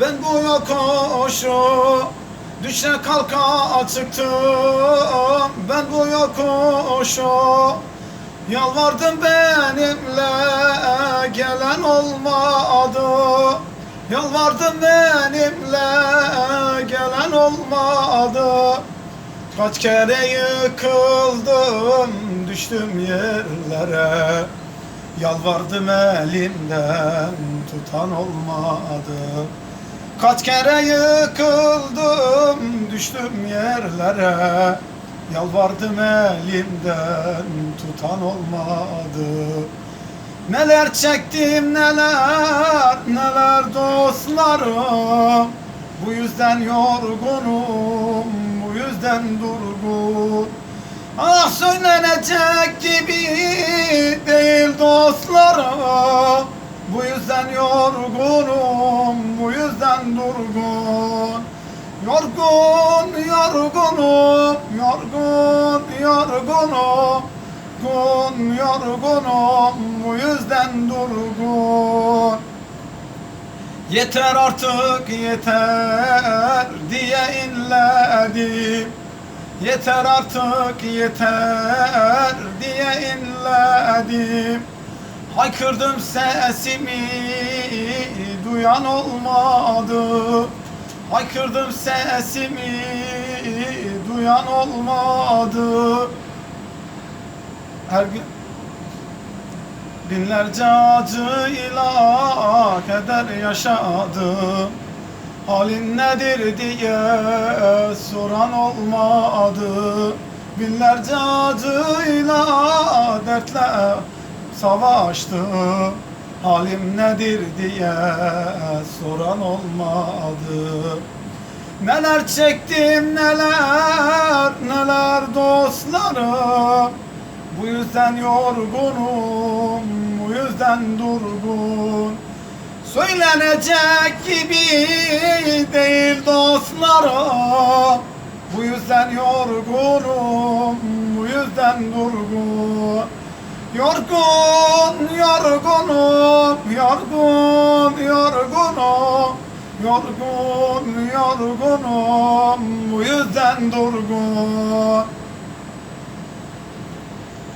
Ben bu yokuşu düşe kalka çıktım Ben bu yokuşu Yalvardım benimle gelen olmadı. Yalvardım benimle gelen olmadı. Kaç kere yıkıldım düştüm yerlere. Yalvardım elimden tutan olmadı Kaç kere yıkıldım düştüm yerlere. Yalvardım elimden tutan olmadı. Neler çektim neler neler dostlarım. Bu yüzden yorgunum bu yüzden durgun. Ah söylenecek gibi değil dostlarım. Bu yüzden yorgunum yüzden durgun Yorgun yorgunum yorgun yorgunum Yorgun yorgunum bu yüzden durgun. Yeter artık yeter diye inledim. Yeter artık yeter diye inledim Haykırdım sesimi duyan olmadı. Haykırdım sesimi duyan olmadı. Her gün Binlerce acıyla keder yaşadım. Halin nedir diye soran olmadı. Binlerce acıyla dertle savaştım Halim nedir diye soran olmadı. Neler çektim neler neler dostlarım. Bu yüzden yorgunum bu yüzden durgun. Söylenecek gibi değil dostlarım. Bu yüzden yorgunum bu yüzden durgun Yorgun, yorgunum, yorgun, yorgunum. Yorgun, yorgunum, bu yüzden durgun